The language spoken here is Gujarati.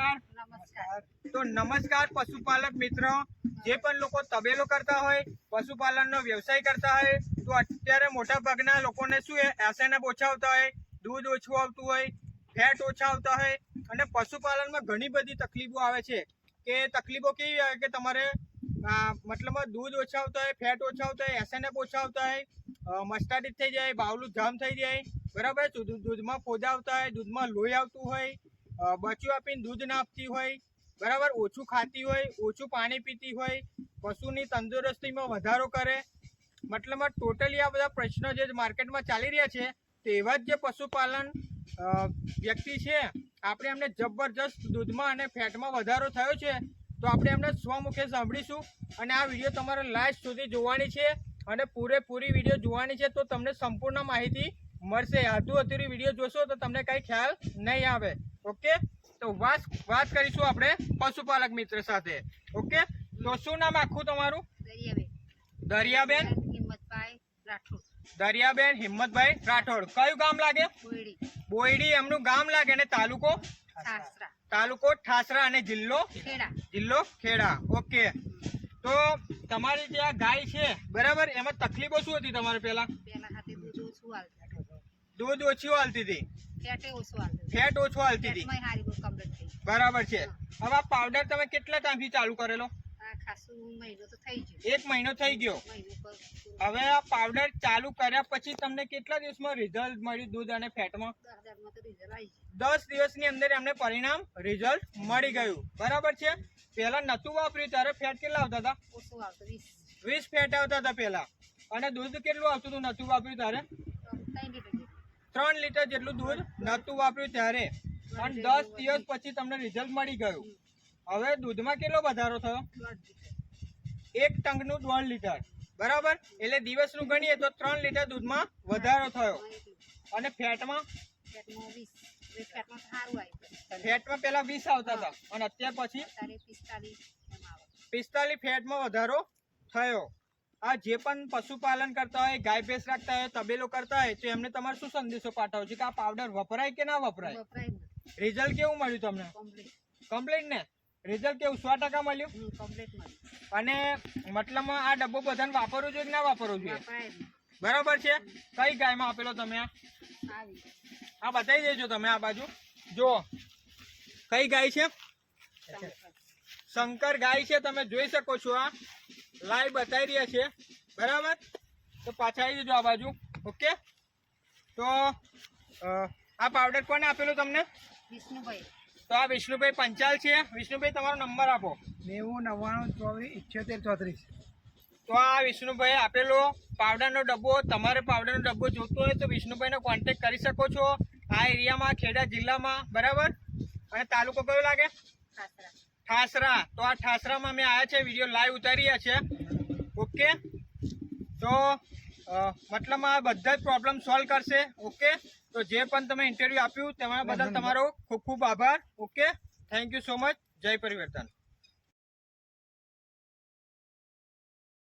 નમસ્કાર. નમસ્કાર. તો નમસ્કાર પશુપાલક મિત્રો. જે પણ લોકો તબેલો કરતા હોય પશુપાલનનો વ્યવસાય કરતા હોય તો અત્યારે મોટા ભાગના લોકોને શું એસએનએફ ઓછા આવતા હોય દૂધ ઓછું આવતું હોય ફેટ ઓછા આવતા હોય અને પશુપાલનમાં ઘણી બધી તકલીફો આવે છે. કે તકલીફો કેવી આવે કે તમારે આ, મતલબમાં દૂધ ઓછા આવતા હોય ફેટ ઓછા આવતા હોય એસએનએફ ઓછા આવતા હોય મસ્ટાડીટ થઈ જાય બાવલું જામ થઈ જાય બરાબર? છે? દૂધમાં ફોજા આવતા હોય દૂધમાં લોહી આવતું હોય અ, બચ્ચું આપીને દૂધ ના આપતી હોય બરાબર? ઓછું ખાતી હોય ઓછું પાણી પીતી હોય પશુની તંદુરસ્તીમાં વધારો કરે. મતલબમાં ટોટલી આ બધા પ્રશ્નો જે માર્કેટમાં ચાલી રહ્યા છે તેવા જ જે પશુપાલન વ્યક્તિ છે આપણે એમને જબરજસ્ત દૂધમાં અને ફેટમાં વધારો થયો છે તો આપણે એમને સ્વમુખે સાંભળીશું. અને આ વીડિયો તમારે લાસ્ટ સુધી જોવાની છે અને પૂરેપૂરી વીડિયો જોવાની છે તો તમને સંપૂર્ણ માહિતી મળશે. અધુ અધૂરી વીડિયો જોશો તો તમને કંઈ ખ્યાલ નહીં આવે. ઓકે? તો વાત વાત કરીશું આપણે પશુપાલક મિત્ર સાથે. ઓકે? તો શું નામ આખું તમારું? દરિયાબેન. દરિયાબેન? હિંમતભાઈ રાઠોડ. કયું ગામ લાગે? બોયડી. એમનું ગામ લાગે અને તાલુકો? તાલુકો ઠાસરા અને જિલ્લો? જિલ્લો ખેડા. ઓકે. તો તમારી જે આ ગાય છે બરાબર એમાં તકલીફો શું હતી તમારે પેલા દૂધ ઓછી હાલતી હતી. ફેટે ઓછું હાલતું હતી. બરાબર છે. હવે આ પાવડર તમે કેટલા ટાઈમથી ચાલુ કરેલો? એક મહિનો થઈ ગયો. હવે આ પાવડર ચાલુ કર્યા પછી તમને કેટલા દિવસમાં રિઝલ્ટ મળ્યું દૂધ અને ફેટમાં? દસ દિવસની અંદર એમને પરિણામ રિઝલ્ટ મળી ગયું. બરાબર છે? પહેલા નતું વાપર્યું ત્યારે ફેટ કેટલા આવતા હતા? વીસ. ફેટ આવતા હતા પહેલા. અને દૂધ કેટલું આવતું હતું? નતું વાપર્યું ત્યારે? ત્રણ લીટર જેટલું. દૂધ નહોતું વાપર્યું ત્યારે. અને દસ દિવસ પછી તમને રિઝલ્ટ મળી ગયું. હવે દૂધમાં કેટલો વધારો થયો? એક ટંકનું દોઢ લીટર. બરાબર? એટલે દિવસનું ગણીએ તો ત્રણ લીટર દૂધમાં વધારો થયો. અને ફેટમાં? ફેટમાં પેલા વીસ આવતા હતા. અને અત્યાર પછી? પિસ્તાલીસ ફેટમાં વધારો થયો. આ જે પણ પશુપાલન કરતા હોય ગાય ભેંસ રાખતા હોય તબેલો કરતા હોય તો એમને તમારે શું સંદેશો પાઠવો છે? કે આ પાવડર વપરાય કે ના વપરાય? રિઝલ્ટ કેવું મળ્યું તમને? કમ્પ્લીટ ને? રિઝલ્ટ કેવું? સો ટકા મળ્યું? અને મતલબમાં આ ડબ્બો બધાને વાપરવું જોઈએ કે ના વાપરવું જોઈએ? બરાબર છે? કઈ ગાયમાં આપેલો તમે આ? બતાવી દેજો તમે આ બાજુ. જુઓ. કઈ ગાય છે? શંકર ગાય છે તમે જોઈ શકો છો આ. લાઈવ બતાવી રહ્યા છે. બરાબર? તો પાછા આવી જજો આ બાજુ. ઓકે? તો આ પાવડર કોને આપેલું તમને? વિષ્ણુભાઈ. તો આ વિષ્ણુભાઈ પંચાલ છે. વિષ્ણુભાઈ તમારો નંબર આપો. નેવું નવ્વાણું ચોવીસ ઇઠ્યોતેર ચોત્રીસ. તો આ વિષ્ણુભાઈ આપેલો પાવડરનો ડબ્બો. તમારે પાવડરનો ડબ્બો જોતો હોય તો વિષ્ણુભાઈનો કોન્ટેક્ટ કરી શકો છો. આ એરિયામાં ખેડા જિલ્લામાં. બરાબર? અને તાલુકો કયો લાગે? ઠાસરા. તો આ ઠાસરામાં અમે આવ્યા છે વીડિયો લાઈવ ઉતાર્યા છે. ઓકે તો મતલબ આ બધા જ પ્રોબ્લેમ સોલ્વ કરશે. ઓકે તો જે પણ તમે ઇન્ટરવ્યૂ આપ્યું તેમાં બદલ તમારો ખૂબ ખૂબ આભાર. Okay thank you so much જય પરિવર્તન.